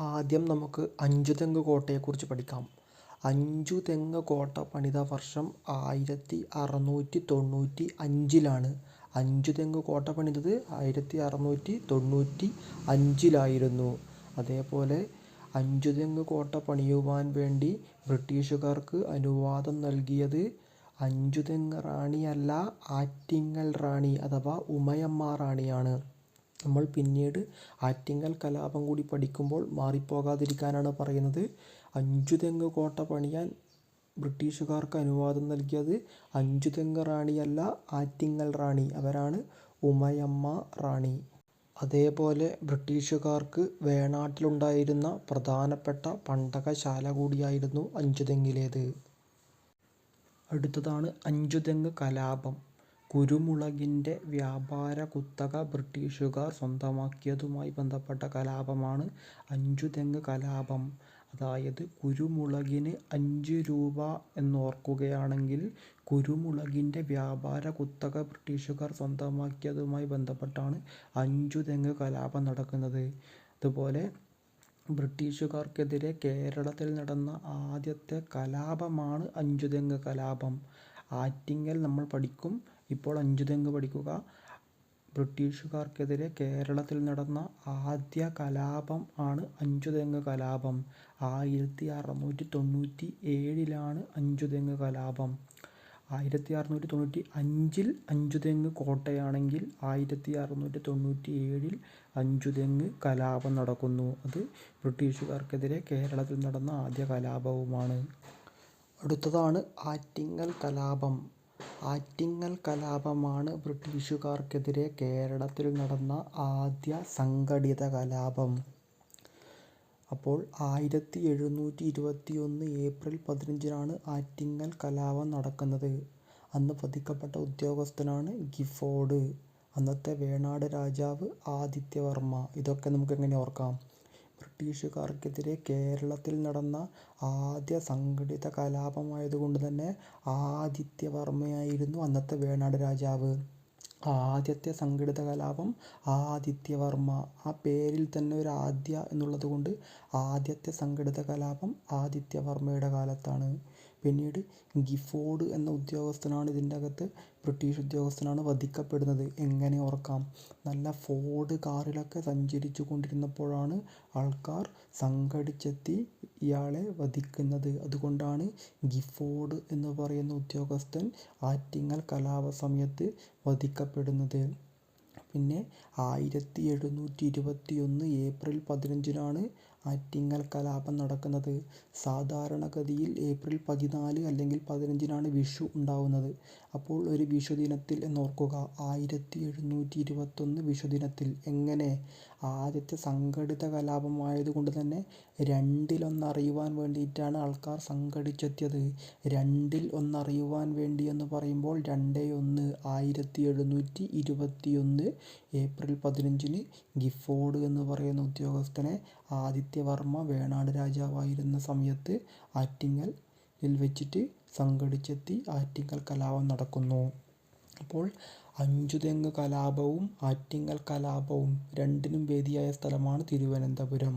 ആദ്യം നമുക്ക് അഞ്ചുതെങ്ങ് കോട്ടയെക്കുറിച്ച് പഠിക്കാം. അഞ്ചുതെങ്ങ് കോട്ട പണിത വർഷം ആയിരത്തി അറുന്നൂറ്റി തൊണ്ണൂറ്റി അഞ്ചിലാണ്. അഞ്ചുതെങ്ങ് കോട്ട പണിതത് ആയിരത്തി അറുന്നൂറ്റി തൊണ്ണൂറ്റി അഞ്ചിലായിരുന്നു. അതേപോലെ അഞ്ചുതെങ്ങ് കോട്ട പണിയുവാൻ വേണ്ടി ബ്രിട്ടീഷുകാർക്ക് അനുവാദം നൽകിയത് അഞ്ചുതെങ്ങ് റാണിയല്ല ആറ്റിങ്ങൽ റാണി അഥവാ ഉമയമ്മ റാണിയാണ്. നമ്മൾ പിന്നീട് ആറ്റിങ്ങൽ കലാപം കൂടി പഠിക്കുമ്പോൾ മാറിപ്പോകാതിരിക്കാനാണ് പറയുന്നത്. അഞ്ചുതെങ്ങ് കോട്ട പണിയാൻ ബ്രിട്ടീഷുകാർക്ക് അനുവാദം നൽകിയത് അഞ്ചുതെങ്ങ് റാണിയല്ല ആറ്റിങ്ങൽ റാണി. അവരാണ് ഉമയമ്മ റാണി. അതേപോലെ ബ്രിട്ടീഷുകാർക്ക് വേണാട്ടിലുണ്ടായിരുന്ന പ്രധാനപ്പെട്ട പണ്ടകശാല കൂടിയായിരുന്നു അഞ്ചുതെങ്ങിലേത് അടുത്തതാണ് അഞ്ചുതെങ്ങ് കലാപം. കുരുമുളകിന്റെ വ്യാപാര കുത്തക ബ്രിട്ടീഷുകാർ സ്വന്തമാക്കിയതുമായി ബന്ധപ്പെട്ട കലാപമാണ് അഞ്ചുതെങ്ങ് കലാപം. അതായത് കുരുമുളകിന് അഞ്ച് രൂപ എന്നോർക്കുകയാണെങ്കിൽ കുരുമുളകിന്റെ വ്യാപാര കുത്തക ബ്രിട്ടീഷുകാർ സ്വന്തമാക്കിയതുമായി ബന്ധപ്പെട്ടാണ് അഞ്ചുതെങ്ങ് കലാപം നടക്കുന്നത്. അതുപോലെ ബ്രിട്ടീഷുകാർക്കെതിരെ കേരളത്തിൽ നടന്ന ആദ്യത്തെ കലാപമാണ് അഞ്ചുതെങ്ങ് കലാപം. ആറ്റിങ്ങൽ നമ്മൾ പഠിക്കും. ഇപ്പോൾ അഞ്ചു തെങ്ങ് പഠിക്കുക? ബ്രിട്ടീഷുകാർക്കെതിരെ കേരളത്തിൽ നടന്ന ആദ്യ കലാപം ആണ് അഞ്ചുതെങ്ങ് കലാപം. ആയിരത്തി അറുന്നൂറ്റി തൊണ്ണൂറ്റി ഏഴിലാണ് അഞ്ചുതെങ്ങ് കലാപം. ആയിരത്തി അറുന്നൂറ്റി തൊണ്ണൂറ്റി അഞ്ചിൽ അഞ്ചുതെങ്ങ് കോട്ടയാണെങ്കിൽ ആയിരത്തി അറുന്നൂറ്റി തൊണ്ണൂറ്റി ഏഴിൽ അഞ്ചുതെങ്ങ് കലാപം നടക്കുന്നു. അത് ബ്രിട്ടീഷുകാർക്കെതിരെ കേരളത്തിൽ നടന്ന ആദ്യ കലാപവുമാണ്. അടുത്തതാണ് ആറ്റിങ്ങൽ കലാപം. ആറ്റിങ്ങൽ കലാപമാണ് ബ്രിട്ടീഷുകാർക്കെതിരെ കേരളത്തിൽ നടന്ന ആദ്യ സംഘടിത കലാപം. അപ്പോൾ ആയിരത്തി എഴുന്നൂറ്റി ഇരുപത്തി ഒന്ന് ഏപ്രിൽ പതിനഞ്ചിനാണ് ആറ്റിങ്ങൽ കലാപം നടക്കുന്നത്. അന്ന് വധിക്കപ്പെട്ട ഉദ്യോഗസ്ഥനാണ് ഗിഫോർഡ്. അന്നത്തെ വേണാട് രാജാവ് ആദിത്യവർമ്മ. ഇതൊക്കെ നമുക്ക് എങ്ങനെ ഓർക്കാം? ബ്രിട്ടീഷുകാർക്കെതിരെ കേരളത്തിൽ നടന്ന ആദ്യ സംഘടിത കലാപമായതുകൊണ്ട് തന്നെ ആദിത്യവർമ്മയായിരുന്നു അന്നത്തെ വേണാട് രാജാവ്. ആദ്യത്തെ സംഘടിത കലാപം ആദിത്യവർമ്മ. ആ പേരിൽ തന്നെ ഒരു ആദ്യ എന്നുള്ളത് കൊണ്ട് ആദ്യത്തെ സംഘടിത കലാപം ആദിത്യവർമ്മയുടെ കാലത്താണ്. പിന്നീട് ഗിഫോർഡ് എന്ന ഉദ്യോഗസ്ഥനാണ് ഇതിന്റെ അകത്ത് ബ്രിട്ടീഷ് ഉദ്യോഗസ്ഥനാണ് വധിക്കപ്പെടുന്നത്. എങ്ങനെ ഓർക്കാം? നല്ല ഫോർഡ് കാറിലൊക്കെ സഞ്ചരിച്ചു കൊണ്ടിരുന്നപ്പോഴാണ് ആൾക്കാർ സംഘടിച്ചെത്തി ഇയാളെ വധിക്കുന്നത്. അതുകൊണ്ടാണ് ഗിഫോർഡ് എന്ന് പറയുന്ന ഉദ്യോഗസ്ഥൻ ആറ്റിങ്ങൽ കലാപ സമയത്ത് വധിക്കപ്പെടുന്നത്. പിന്നെ ആയിരത്തി എഴുന്നൂറ്റി ഇരുപത്തി ഒന്ന് ഏപ്രിൽ പതിനഞ്ചിനാണ് ആറ്റിങ്ങൽ കലാപം നടക്കുന്നത്. സാധാരണഗതിയിൽ ഏപ്രിൽ പതിനാല് അല്ലെങ്കിൽ പതിനഞ്ചിനാണ് വിഷു ഉണ്ടാവുന്നത്. അപ്പോൾ ഒരു വിഷു ദിനത്തിൽ എന്നോർക്കുക. ആയിരത്തി എഴുന്നൂറ്റി ഇരുപത്തൊന്ന് വിഷു ദിനത്തിൽ എങ്ങനെ? ആദ്യത്തെ സംഘടിത കലാപമായതുകൊണ്ട് തന്നെ രണ്ടിലൊന്നറിയുവാൻ വേണ്ടിയിട്ടാണ് ആൾക്കാർ സംഘടിച്ചെത്തിയത്. രണ്ടിൽ ഒന്നറിയുവാൻ വേണ്ടി എന്ന് പറയുമ്പോൾ രണ്ടേ ഒന്ന് ആയിരത്തി എഴുന്നൂറ്റി ഇരുപത്തിയൊന്ന് ഏപ്രിൽ പതിനഞ്ചിന് ഗിഫോർഡ് എന്ന് പറയുന്ന ഉദ്യോഗസ്ഥനെ ആദിത്യവർമ്മ വേണാട് രാജാവായിരുന്ന സമയത്ത് ആറ്റിങ്ങലിൽ വെച്ചിട്ട് സംഘടിച്ചെത്തി ആറ്റിങ്ങൽ കലാപം നടക്കുന്നു. അപ്പോൾ അഞ്ചുതെങ്ങ് കലാപവും ആറ്റിങ്ങൽ കലാപവും രണ്ടിനും വേദിയായ സ്ഥലമാണ് തിരുവനന്തപുരം.